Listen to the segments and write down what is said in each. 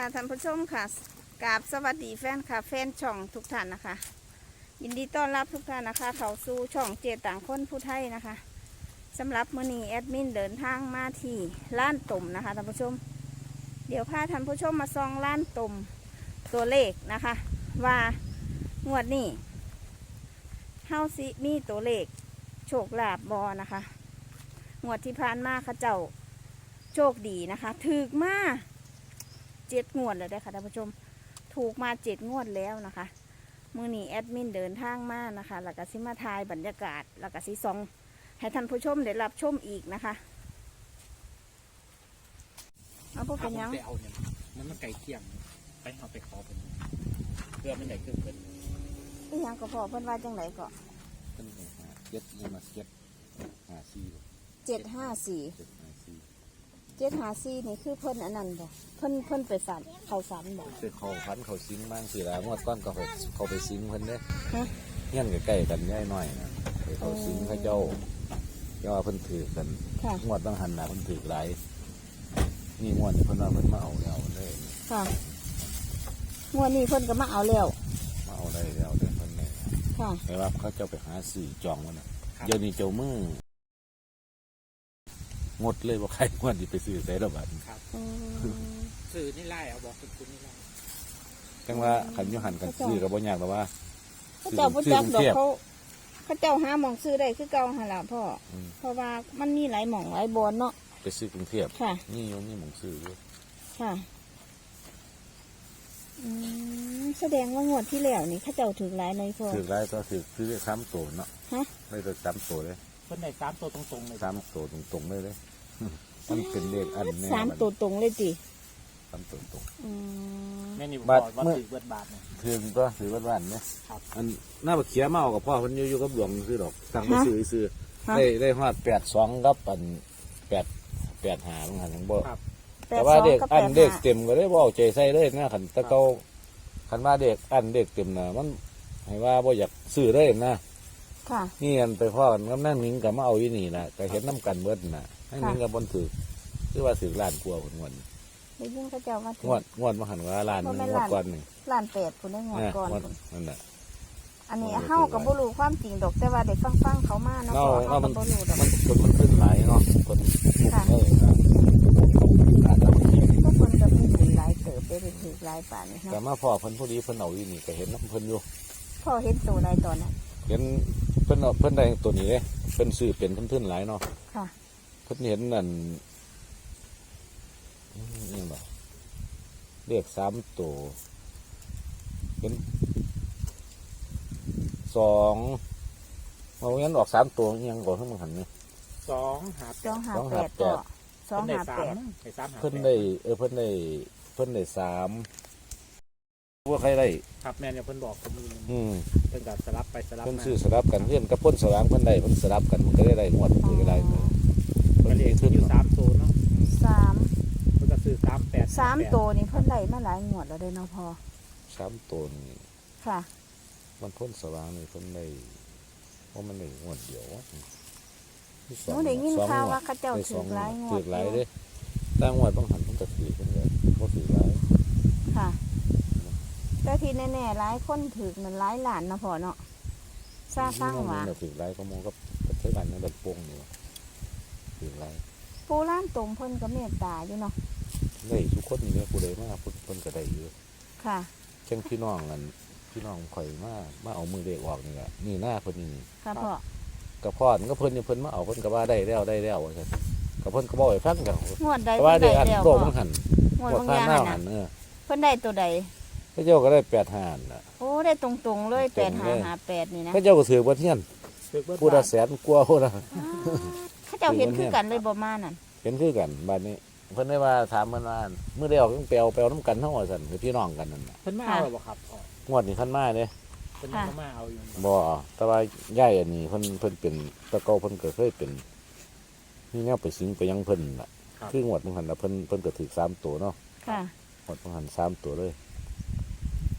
ค่ะท่านผู้ชมค่ะกราบสวัสดีแฟนค่ะ แฟนช่องทุกท่านนะคะ ยินดีต้อนรับทุกท่านนะคะ เขาสู่ช่องเจต่างคนผู้ไทยนะคะสำหรับมือนีแอดมินเดินทางมาที่ร้านตุ่มนะคะท่านผู้ชม เดี๋ยวพาท่านผู้ชมมาซองร้านตุ่มตัวเลขนะคะ ว่างวดนี้เฮาสิมีตัวเลขโชคลาภบอนะคะงวดที่ผ่านมาข้าเจ้าโชคดีนะคะถึกมาก เจ็ดงวดเลยได้อค่ะท่านผู้ชม ถูกมาเจ็ดงวดแล้วนะคะ มือนี้แอดมินเดินทางมานะคะแล้วก็สิมาทายบรรยากาศแล้วก็สิซอง ให้ท่านผู้ชมได้รับชมอีกนะคะเอาพวกเป็นหยังไปเอาเนี่ยมันมันไก่เคียงไปเอาไปขอเป็นเพื่อไม่ได้เครื่องเป็นอีหยังก็พอเพิ่นว่าจังไหนก็เพิ่นให้หาเจ็ดยังมาเจ็ดหาสี่เจ็ดห้าสี่เจ็ดหาสี่ เจ็ดห้าสี่นี่คือเพิ่นอันนั้นบ่เพิ่นเพิ่นไปฝันเขาฝันบ่คือเขาพันเขาซิงบ้างสิละงวดก้อนก็เขาเขาไปซิงเพิ่นเด้ฮะเงี้ยนใกล้ๆกันย่ายน้อยนะไปเขาซิงเขาเจ้าเจ้าว่าเพิ่นถือกันค่ะงวดต้องหันหน้าเพิ่นถือหลายนี่งวดนี่เพิ่นว่าเพิ่นมาเอาแล้วเลยค่ะงวดนี้เพิ่นก็มาเอาแล้วมาเอาได้แล้วเด้เพิ่นเลยค่ะ แต่ว่าเขาเจ้าไปหาสื่อจองมันน่ะเดี๋ยวนี้เจ้ามือ งดเลยว่าใครงวดที่ไปซื้อได้ระบาดครับอืมซื้อนี่ไล่เอาบอกคุณคุณนี่ไล่จังว่าขันอยุหันกันซื้อกับบ่ยากแต่ว่า เขาเจ้าบ่จักดอกซื้อกรุงเทพเขาเขาเจ้าหาหมองซื้อได้คือเก่าหั่นล่ะพ่ออม เพราะว่ามันมีหลายหม่องหลายบอนเนาะไปซื้อกรุงเทพค่ะ นี่โยมนี่หมองซื้ออยู่ค่ะ อืมแสดงว่างวดที่แล้วนี่เขาเจ้าถึงหลายในพ่อ ถือไรก็ถือซื้อได้สามตัวเนาะฮะ ได้แต่สามตัวเลย เพิ่นได้สามตัวตรงๆเลยสามตัวตรงๆเลยเลยมันเป็นเลขอันแน่สามตัวตรงเลยติสามตัวตรง อืมแม่นี่บบัอดกว่าเมื่อ ถือเบิดบาทเนี่ยถือก็ถือวันวันเนี่ยครับ อันหน้าบักเขียมาเอากับพ่อเพิ่นอยู่อยู่กับหลวงซื้อดอกสั่งไปซื้อซื้อฮะได้ได้ฮอดแปดสองกับอันแปดแปดหาบางหันทั้งบ่ครับแปแต่ดว่าสองเด็กกับอัแปนดเด็กห้าเต็มก็ได้บ่เอาใจใส่เลยนะขันแตะเกาขันว่าเด็กอันเด็กเต็มนะมันให้ว่าบ่อยากซื้อได้นะ ค่ะ นี่อันไปพ่อกันกับนั่งมิงกับมาเอาอีนี่นะก็เห็นน้ำกันเบิดน่ะนั่งมิงกับบนถือคือว่าถือล้านกลัวาคนงวดได้ยินเขาเจ้าว่าถึงงวดงวดมาหันว่าล้านหนึ่งบ่แม่นงวดล้านก่อนนี่ล้านแปดคุณได้งวดนะก่อนงวดพุ่นนั่นน่ะอันนี้โอ้ยเฮากับบ่รู้ความจริงดอกแต่ว่าได้ฟังฟังๆเขามาเนาะเนาะพ่อเฮาเนาะก็มันบ่รู้ดอกมันคนมันขึ้นหลายเนาะคนกลุ่มค่ะเออนะอาจจะพวกเพิ่นก็มีถึงหลายเติบได้ถึงหลายป่านนี่แต่เนาะมาพ่อเพิ่นผู้ดีเพิ่นเอาอีนี่ก็เห็นน้ำเพิ่นอยู่พ่อเห็นตัวใดตอนนั้นเห็น เพิ่นเอาเพิ่นได้ตัวนี้เลยเพิ่นซื้อเป็นเพิ่นขึ้นหลายเนาะค่ะ เพิ่นเห็นนั่นอืมอิหยังบ่เลขสามตัวเป็นสองเอางั้นออกสามตัวอิหยังก่อนให้มึงหันนี่ สองหาสองหาสองแปหาดแปก็ดสองเพิ่นได้หาสาแปมดได้สามหาเพิ่นแปได้เออเพิ่นได้เพิ่นได้สาม ว่าใครได้ครับแม่เนี่ยเพิ่นบอกผมอยู่อืมเพิ่นกับสลับไปสลับเพิ่นมาซื้อสลับกันเพื่อนกับเพิ่นสลางเพิ่นได้เพิ่นสลับกันมันก็ได้ได้งวดมันก็ได้เพิ่นก็เรียกขึ้นอยู่สามตัวเนาะสามเพิ่นก็ซื้อสามแปดสามตัวนี่เพิ่นได้มาหลายงวดแล้วเด้อเนาะพ่อสามตัวนี่ค่ะ มันเพิ่นสว่างนี่เพิ่นได้เพราะมันได้งวดเดียววะมีหสองนูได้ยินสองข่าวงวว่าดเขาเจ้าได้ถืสอองหลายงวถืดอหลายอยู่เด้ตั้งงวดบางหันเพิ่นก็ถือเพิ่นก็บ่ถือหลายค่ะ แต่ที่แน่ๆหลายคนถือมันหลายล้านเนาะพ่อเนาะซาฟังว่ามันก็ถือหลายก็มองกับประเทศบ้านในบัดโป่งนี่ว่ะถือหลายปูร้านตรงเพิ่นก็เมตตาอยู่เนาะได้ทุกคนนี่แหละผู้ใดมาเพิ่นเพิ่นก็ได้อยู่ค่ะเช่นพี่น้องกันพี่น้องข่อยมามาเอามือเด็กออกนี่แหละนี่หน้าเพิ่นนี่ค่ะพ่อกระพอดก็เพิ่นนี่เพิ่นมาเอาเพิ่นก็ว่าได้แล้วได้แล้วว่าซั่นก็เพิ่นก็บอกให้ฟังกันงวดใดแต่เพิ่ว่านเด็ได้กอันแล้วโตพ่อมันหันงวดหมดบางทาองย่างหน้าน่ะหันเออเพิ่นได้ตัวใด พระเจ้าก็ได้แปดหานน่ะโอ้ได้ตรงๆเลยตแปรดงหาเลยหาแปดนี่นะพระเจ้าก็ถือบ่เทียนซื้อเบิดผู้บาละทแสนกว่าผู้ละเขาเจ้าเห็นคือกันเลยบ่มานั่นเห็นคือกันบัดนี้ เพิ่นได้ว่าถามเพิ่นว่ามื้อได้ออกต้องแปลวแปลวน้ำกันเท่าว่าซั่นคือพี่น้องกันนั่นน่ะเพิ่นมาเอาหรอบ่ครับอ๋องวดนี้คันมาเด้เพิ่นยังมาเอาอยู่บ่แต่ว่าย่ายอันนี้เพิ่นเพิ่นเป็นแตะเกาเพิ่นก็เคยเป็นนี่แนวไปสิงไปยังเพิ่นน่ะครับคืองวดมันหันน่ะเพิ่นเพิ่นก็ถือสามตัวเนาะค่ะหมดประมาณสามตัวเลย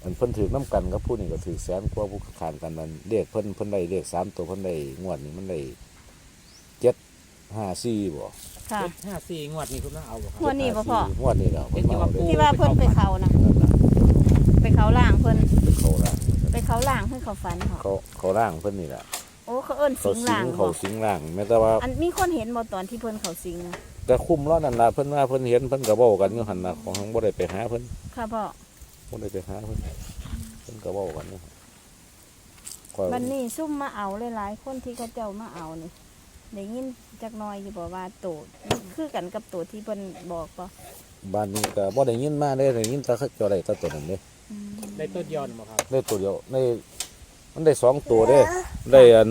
อันเพิ่นถือน้ำกันกับผู้นี่ก็ถือแสนกว่าผู้ขานกันนั้นเรียกเพิ่นเพิ่นได้เรียกสามตัวเพิ่นได้งวดนี้มันได้เจ็ดห้าสี่บ่ค่ะ เจ็ดห้าสี่งวดนี้คุณต้องเอาบ่ครังวดนี้บ่พ่อ งวดนี้แล้วเพิ่นมาเอาเลยที่ว่าเพิ่นไปเขานะนั่นล่ะไปเขาล่างเพิ่นเป็นเขาล่างไปเขาล่างเพิ่นเขาฝันเหรอเขาเขาล่างเพิ่นนี่แหละโอ้เขาเอิ้นเขาสิงสิล่างงบ่เขาสิงล่างแม้แต่ว่า อันมีคนเห็นบ่ตอนที่เพิ่นเขาสิงนะก็คุ้มล้อนั่นล่ะเพิ่นว่าเพิ่นเห็นเพิ่นก็เว้ากันอยู่หั่นน่ะของบ่ได้ไปหาเพิ่นค่ะพ่อ บ่ได้ไปหาเพิ่นเพิ่นก็เว้ากันอยู่ข้อยบัดนี้ซุ่มมาเอาหลายๆคนที่เขาเจ้ามาเอานี่ได้ยินจักหน่อยอยู่บ่ว่าโตคือกันกับโตที่เพิ่นบอกบ่บ้านนี้ก็บ่ได้ยินมาได้ได้ยินแต่เขาเจ้าได้แต่ตัวนั้นเด้อืมได้ต้นยอนบ่ครับได้ตัวเดียวได้มันได้สองตัวเด้ได้อัน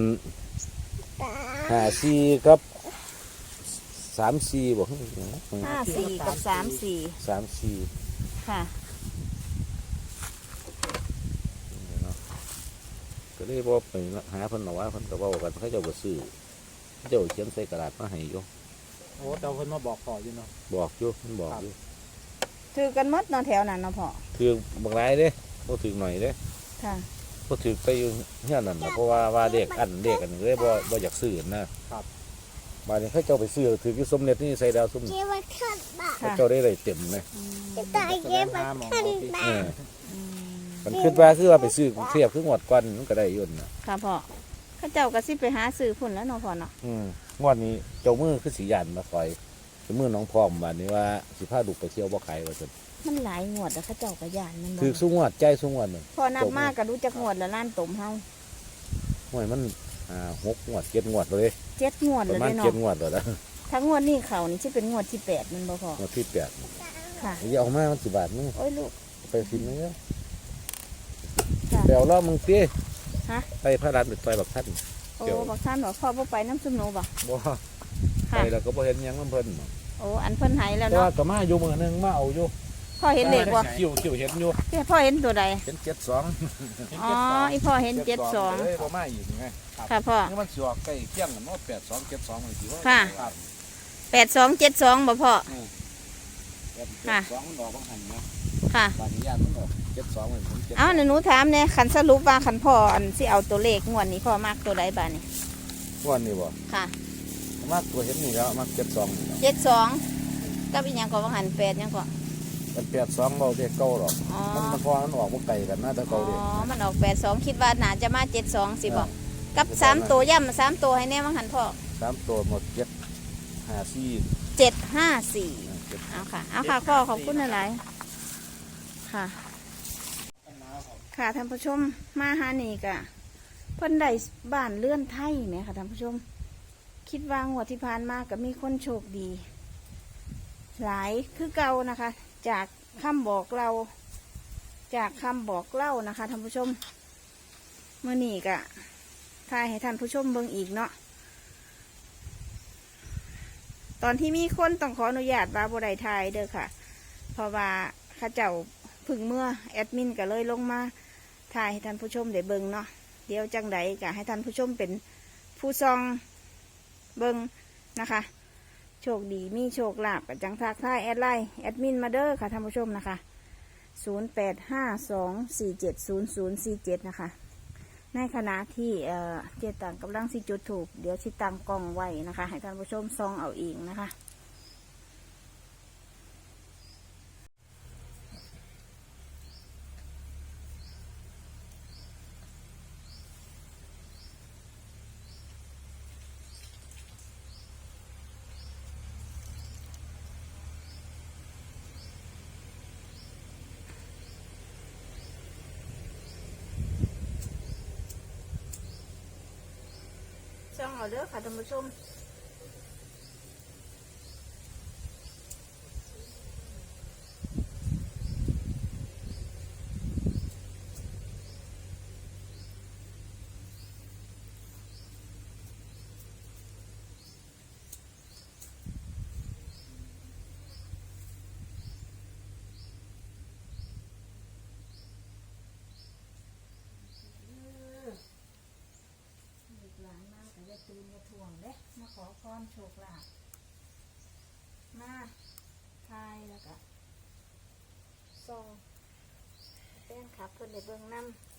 ห้าสี่กับสามสี่บ่ห้าสี่กับสามสี่สามสี่ค่ะ เนาะก็ เลยบ่ไปหาเพิ่นเอาว่าเพิ่นก็เว้ากันเขาเจ้าบ่ซื้อเขาเจ้าเขียนใส่กระดาษมาให้อยู่โอ้แต่เพิ่นมาบอกขออยู่เนาะ บอกอยู่มันบอกอยู่ถือกันหมดเนาะแถวนั้นเนาะพ่อคือบางรายเด้บ่ถึงหน่อยเด้ค่ะ บ่ถึงไปอยู่เฮือนนั่นน่ะเพราะว่าว่าเด็กอันเด็กอันนี้เลยบ่บ่อยากซื้อนะครับ บาดนี้เขาเจ้าไปซื้อถืออยู่สมเด็จนี่ใส่ดาวซุ่มเก็บไว้ขันบาเขาเจ้าได้เลยเต็มเลย จะตายเก็บไว้ขันบาเออ มันคิดว่าคือว่าไปซื้อกรุงเทพคืองวดก่อนมันก็ได้อยุ่นนะค่ะพ่อเขาเจ้าก็สิไปหาซื้อพุ่นแล้วเนาะพ่อเนาะอืมงวดนี้เจ้ามือคือสียันมาคอยเจ้ามือน้องพร้อมบาดนี้ว่าสิพาลูกไปเที่ยวบ่ไกลว่าซั่นมันหลายงวดแล้วเขาเจ้าก็ย่านมันบ่ถือสู้งวดใจสู้งวดนึงพอนับมากก็รู้จักงวดแล้วล้านตมเฮาห่วยมันอ่าหกงวดเจ็ดงวดเลยเจ็ดงวดปเลยระมาณเด้เจ็ดเนาะงวดแล้วนะทั้งงวดนี้เขานี่สิเป็นงวดที่แปดมันบ่พองวดที่แปดค่ะ อย่าเอามามันสิบาทมึงโอ้ยลูกไปสิมึงเนาะค่ะ เดี๋ยวรอบมึงเตี้ยฮะ ไปพระรัตน์หรือไปบักท่าน โอ้เดี๋ยว บอกท่านบอกพ่อบ่ไปน้ำซุปหนูบ่บ่ไปค่ะ แล้วก็บ่เห็นหยังมันเพิ่นโอ้อันเพิ่นใหายแล้วแต่ว่าเนาะก็มาอยู่มือหนึงมาเอาอยู่พ่อเห็นเด็กบ่คิวคิวเห็นอยู่พี่พ่อเห็นตัวใดเห็นเจ็ดสองอ๋ออีพ่อเห็นเจ็ดสองเลยบ่มาอีกไงค่ะพ่อ นี่มันสิออกใกล้เคียงกันเนาะแปดสองเจ็ดสองเลยสิว่าค่ะ ครับแปดสองเจ็ดสองบ่พ่อแปด ค่ะ สองมันออกบางหันนะค่ะ บางญาติมันออกเจ็ดสองเลยผมเจ็ดเอาหนูหนูถามเนี่ยคันสรุปว่าคันพ่ออันสิเอาตัวเลขงวดนี้พ่อมากตัวใดบ้านี่วันนี้บ่ค่ะ มาตัวเห็นนี่แล้วมาเจ็ดสองนี่แหละเจ็ดสองกับอีกอย่างก็ว่าหันแปดหยังก็มันแปดสองเราเด็กเก่าหรอกอ๋อ มันมันพอมันออกบ่ไกลกันนะแต่อ๋เก่าอเด็กมันออกแปดสองคิดว่าน่าจะมาเจ็ดสองสิบอกกับสามตัวย่ำสามตัวให้แน่ว่าหันพ่อสามตัวหมดเจ็ดห้าสี่เจ็ดห้าสี่ เจ็ดเอาค่ะ เอาค่ะพ่อขอบคุณหลายๆค่ะ ค่ะท่านผู้ชมมาหานีกะเพิ่นได้บ้านเลื่อนไทยไหมค่ะท่านผู้ชม คิดว่างวดที่ผ่านมาก็มีคนโชคดี หลายคือเก่านะคะ จากคำบอกเรา จากคำบอกเล่านะคะท่านผู้ชมเมื่อนี่กะทายให้ท่านผู้ชมเบิ่งอีกเนาะ ตอนที่มีคนต้องขออนุญาตว่าบไดทายเด้อค่ะ เพราะว่าข้าเจ้าพึ่งเมื่อแอดมินก็เลยลงมาถ่ายให้ท่านผู้ชมได้เบิ่งเนาะเดี๋ยวจังใดก็ให้ท่านผู้ชมเป็นผู้ซองเบิ่งนะคะ โชคดีมีโชคลาภกับจังทักทายแอดไลน์แอดมินมาเด้อค่ะท่านผู้ชมนะคะ 0 8 5 2 4 7 0 0 4 7 นะคะ ในขณะที่เจตังกำลังสิจุดถูก เดี๋ยวสิตังกล้องไว้นะคะ ให้ท่านผู้ชมซองเอาเองนะคะ องเอาเด้อค่ะท่านผู้ชมลูกหลานมาแต่จะตื่นจะถ่วงเด้มาขอพรโชคลาภมาทายแล้วก็ซองแป้งขับเพิ่นได้เบิ่งน้ำ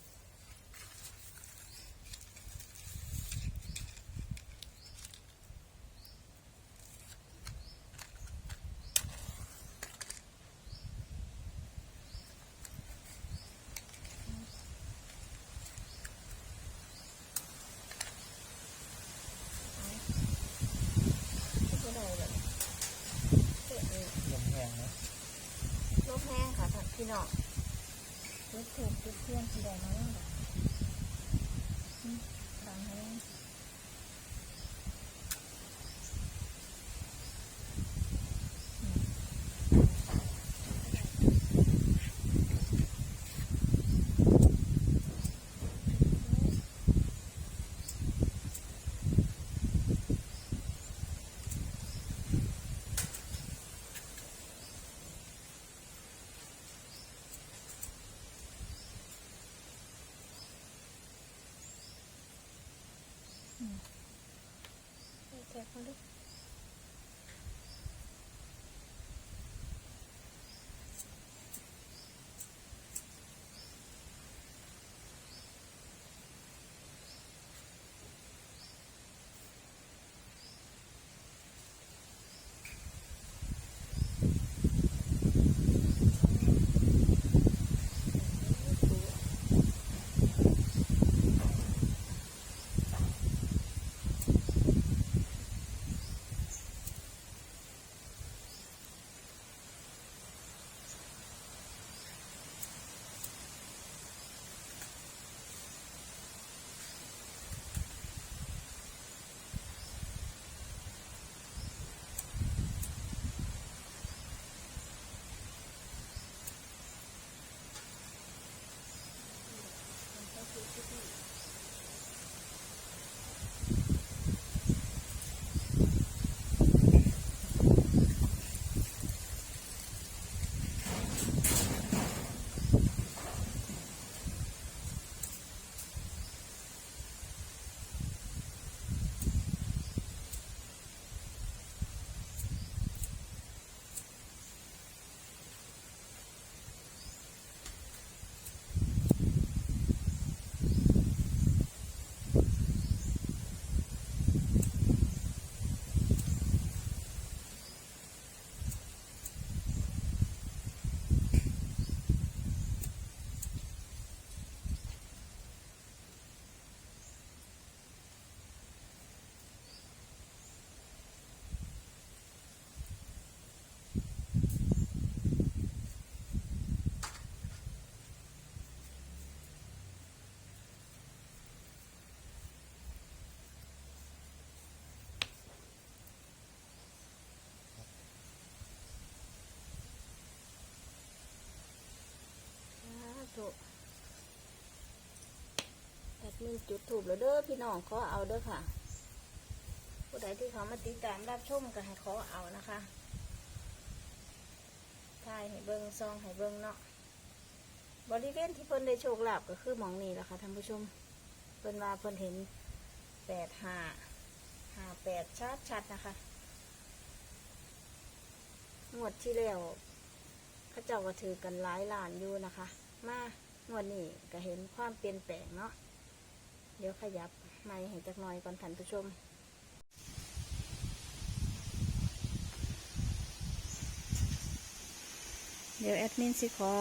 บแห้งค่ะท่าน พี่น้องจุดถูกจุดเทียนสีแดงมาแล้วแบบดังแห้ง แจุดถูกแล้วเด้อพี่น้องขอเอาเด้อค่ะ ผู้ใดที่เขามาติดตามรับชมก็ให้ขอเอานะคะทายให้เบิงซองให้เบิงเนาะบริเวณที่เพิ่นได้โชคลาภก็คือหมองนี้แหละค่ะท่านผู้ชมเพิ่นว่าเพิ่นเห็นแปดห้าห้าแปดชัดชัดนะคะงวดที่แล้วเข้าเจ้าก็ถือกันหลายล้านอยู่นะคะ มางวดนี้ก็เห็นความเปลี่ยนแปลงเนาะ เดี๋ยวขยับไม้ให้จักหน่อยก่อนท่านผู้ชม เดี๋ยวแอดมินสิขอ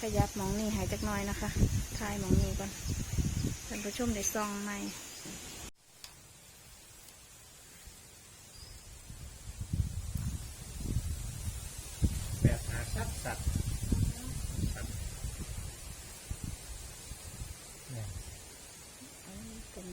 ขยับมองนี่หายจักหน่อยนะคะทายมองนี่ก่อนท่านผู้ชมได้ซองไหม แบบหาชัดสัตว์ อันนี้เป็น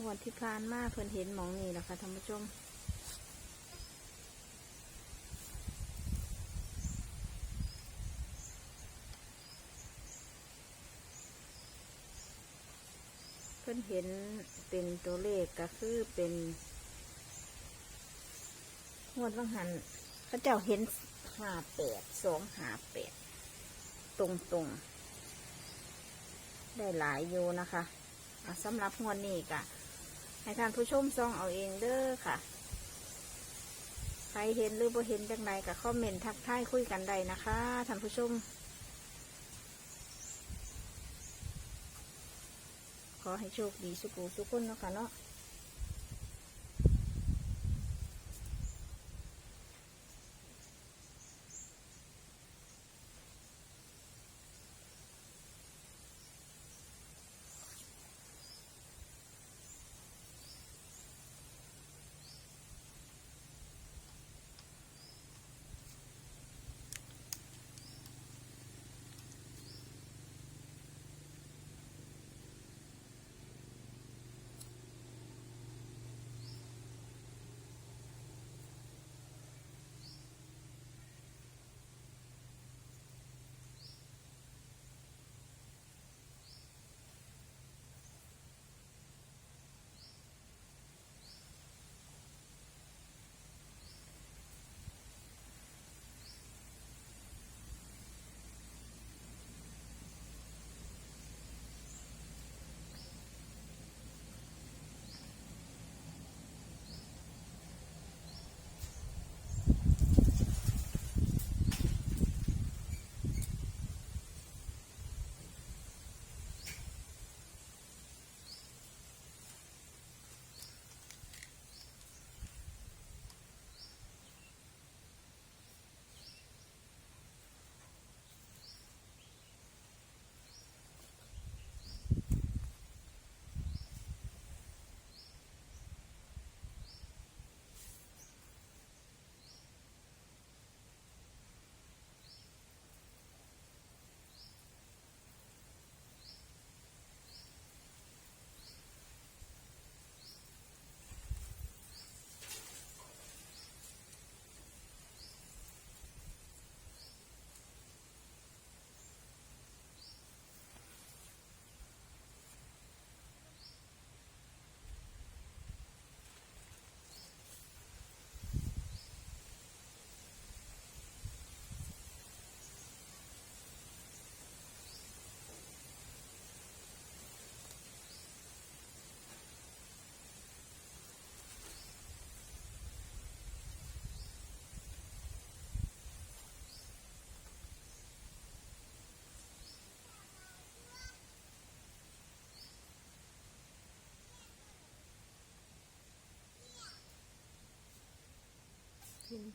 งวดที่ผ่านมาเพิ่นเห็นหมองนี่แหละค่ะท่านผู้ชม เพิ่นเห็นเป็นตัวเลขก็คือเป็นงวดวังหันเขาเจ้าเห็นห้าแปดสองห้าแปดตรงตรงๆได้หลายอยู่นะคะอะสำหรับงวดนี้ก็ ให้ท่านผู้ชมซองเอาเองเด้อค่ะ ใครเห็นหรือบ่เห็นจังไดก็คอมเมนต์ทักทายคุยกันได้นะคะท่านผู้ชม ขอให้โชคดีสุขุสุขคนเนาะค่ะเนาะ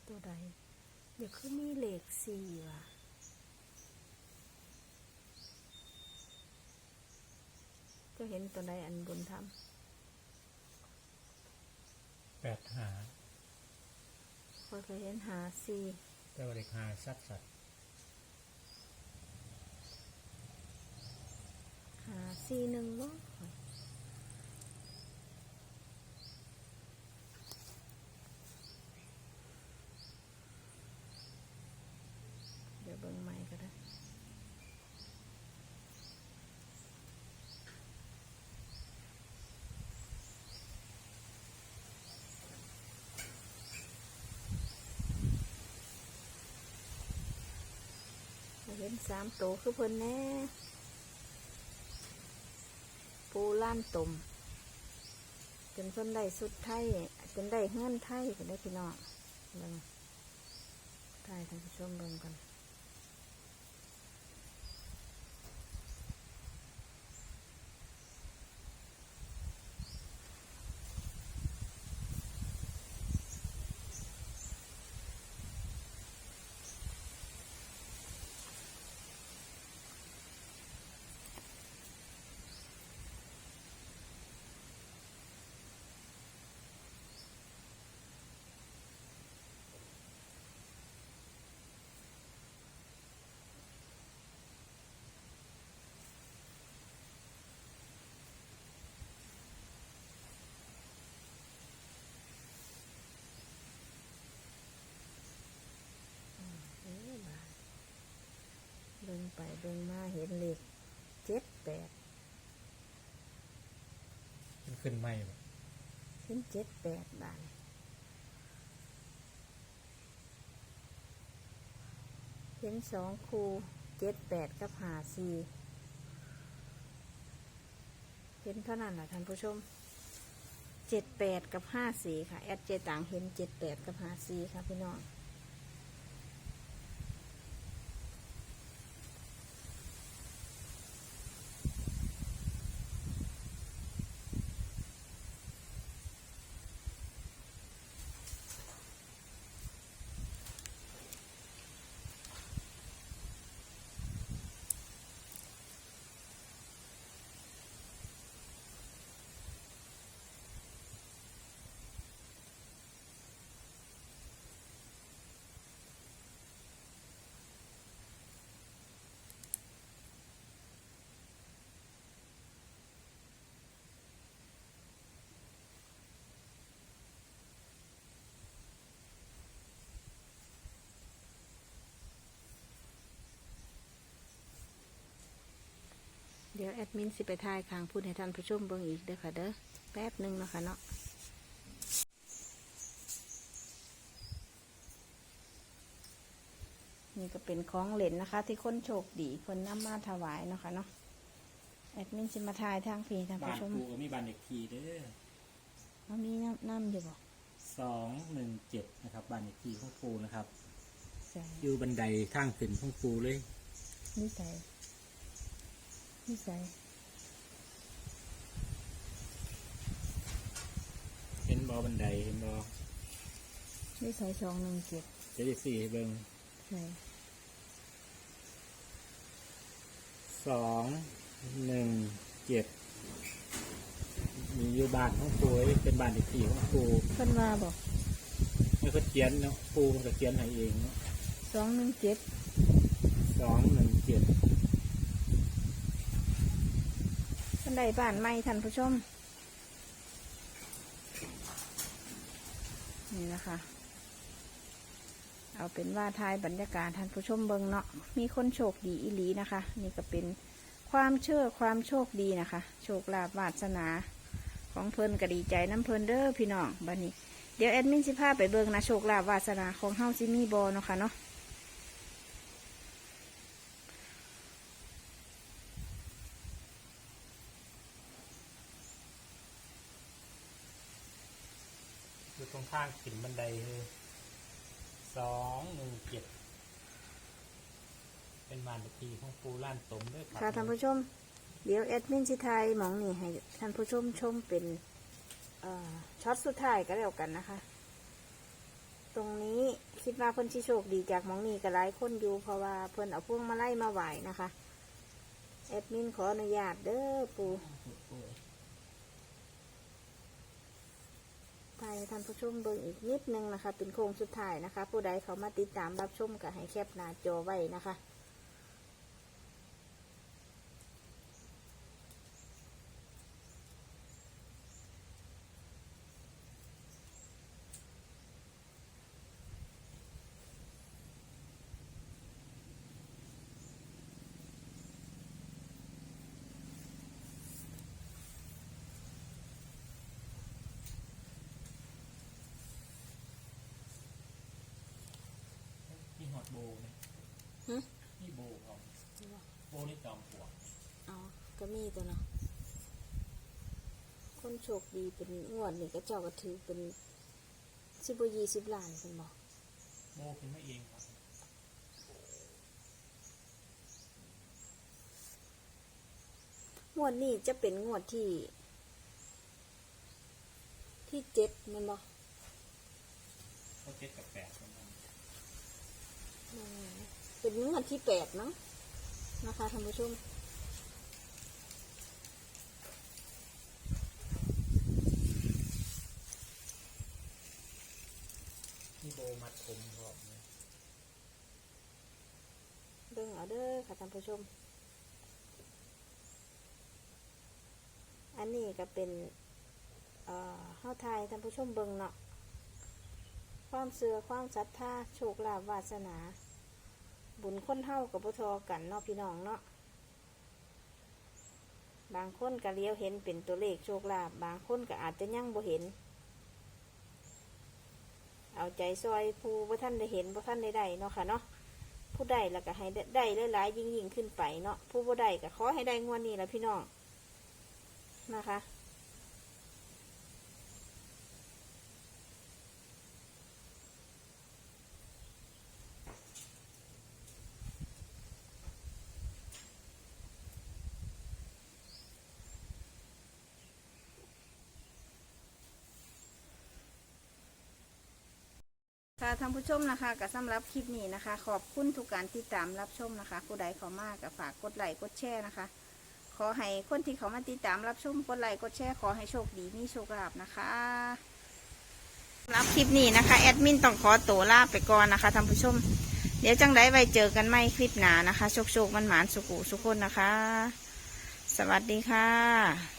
ตัวใด เดี๋ยวคือมีเหล็กสี่ว่ะจะเห็นตัวใดอันบนทแปดหาำพอยเคยเห็นหาสี่แต่ว่าเด็กหาสัดสัดหาสี่หนึ่งบ่เดี๋ยวเบิ่งใหม่ก็ได้ เห็นสามโตคือเพิ่นแน่ปูล้านตุ่มเป็นเพิ่นได้สุดไทยเป็นได้เฮือนไทยเป็นได้พี่น้องเบิ่งไทยท่านผู้ชมเบิ่งกันเอ้ยบาดเบิ่ง ไปเบิ่งมาเห็นเลขเจ็ดแปดมันขึ้นไม่บ่เห็นเจ็ดแปดบาทเห็นสองคูเจ็ดแปดกับหาสี่เห็นเท่านั้นแหละท่านผู้ชมเจ็ดแปดกับห้าสี่ค่ะ แอดเจต่างเห็นเจ็ดแปดกับห้าสี่ค่ะพี่น้อง เดี๋ยวแอดมินสิไปทายคางพูดให้ท่านผู้ชมเบิ่งอีกเด้อค่ะเด้อแป๊บหนึ่งเนาะคะเนาะนี่ก็เป็นของเหล่นนะคะ ที่คนโชคดีคนนำมาถวายเนาะคะเนาะแอดมินสิมาทายทางพี่ท่านบ้าผู้นชมปูก็มีบ้านเด็กทีเด้อว่ามีน้ำน้ำอยู่บ่สองหนึ่งเจ็ดนะครับบ้านเด็กทีของปูนะครับ ใส่อยู่บันไดทางขึ้นของปูเลยนิสั ยนิสัยเห็นบอบันไดเห็นบอนิสัยสองหนึ่งเจ็ดเจ็ดสี่เบิงใส่สองหนึ่งเจ็ดมีอยู่บ้านของปูเอ้ยเป็นบ้านเด็กทีของปูเพิ่นว่าบอกไม่เขาเขียนเนาะปูมันก็เขียนให้เองเนาะสองหนึ่งเจ็ดสองหนึ่ง เจ็ดเพิ่นไดบ้านใหม่ท่านผู้ชม นี่นะคะ เอาเป็นว่าทายบรรยากาศท่านผู้ชมเบิงเนาะมีคนโชคดีอีหลีนะคะ นี่ก็เป็นความเชื่อความโชคดีนะคะ โชคลาภวาสนา ของเพิ่นก็ดีใจน้ำเพิ่นเด้อพี่น้องบัดนี้ เดี๋ยวแอดมินสิพาไปเบิงนะโชคลาภวาสนาของเฮาซิมีบอเนาะค่ะเนาะ อยู่ตรงข้างขึ้นบันไดเลยสองหนึ่งเจ็ดเป็นบ้านเด็กทีของปูล้านตมด้วยครัค่ะท่านผู้ชม เดี๋ยวแอดมินสิไทยหมองนี่ให้ท่านผู้ชมชมเป็นเอ่อช็อตสุดท้ายก็แล้วกันนะคะ ตรงนี้คิดว่าเพิ่นชิโชคดีจากหมองนี้ก็หลายคนอยู่เพราะว่าเพิ่นเอาพวงมาไล่มาไหวนะคะแอดมินขออนุญาตเด้อปู ไปให้ท่านผู้ชมเบิ่งอีกนิดนึงนะคะ เป็นโค้งสุดท้ายนะคะ ผู้ใดเขามาติดตามรับชมกับให้แคปหน้าจอไว้นะคะ นี่ฮ อตโบไหมหึนี่โบของโบนี่จอมปลวกอ๋อก็มีตัวเนาะคนโชคดีเป็นงวดนี่ก็เจ้าก็ถือเป็นสิบยี่สิบล้านเป็นบอกโบขึ้นมาเองครับงวดนี้จะเป็นงวดที่ ที่เจ็ดแมันบอกเขาเจ็ดกับแปดประมาณ เป็นงวดที่แปดเนาะนะคะท่านผู้ชมนี่โบมัดผมพร้อมเลยเบิ่งเอาเด้อค่ะท่านผู้ชม อันนี้ก็เป็น เอ่อเฮาทายท่านผู้ชมเบิ่งเนาะ ความเสือความศรัทธาโชคลาภวาสนา บุญคนเฮากับบ่ทอกันเนาะพี่น้องเนาะบางคนก็เลี้ยวเห็นเป็นตัวเลขโชคลาภบางคนก็อาจจะยั่งบ่เห็น เอาใจซอยผู้บ่ท่านได้เห็นบ่ท่านได้ได้เนาะค่ะเนาะผู้ได้แล้วก็ให้ได้หลายๆยิ่งยิ่งๆขึ้นไปเนาะผู้บ่ได้ก็ขอให้ได้งวดนี้แหละพี่น้องนะคะ ค่ะท่านผู้ชมนะคะก็สำหรับคลิปนี้นะคะ ขอบคุณทุกการติดตามรับชมนะคะ ผู้ใดขามากก็ฝากกดไลค์กดแชร์นะคะ ขอให้คนที่เขามาติดตามรับชมกดไลค์กดแชร์ขอให้โชคดีมีโชคลาภนะคะสำหรับคลิปนี้นะคะแอดมินต้องขอตัวลาไปก่อนนะคะท่านผู้ชม เดี๋ยวจังไดไว้เจอกันใหม่คลิปหนานะคะโชคโชคมันหมานสุขุสุคนนะคะ สวัสดีค่ะ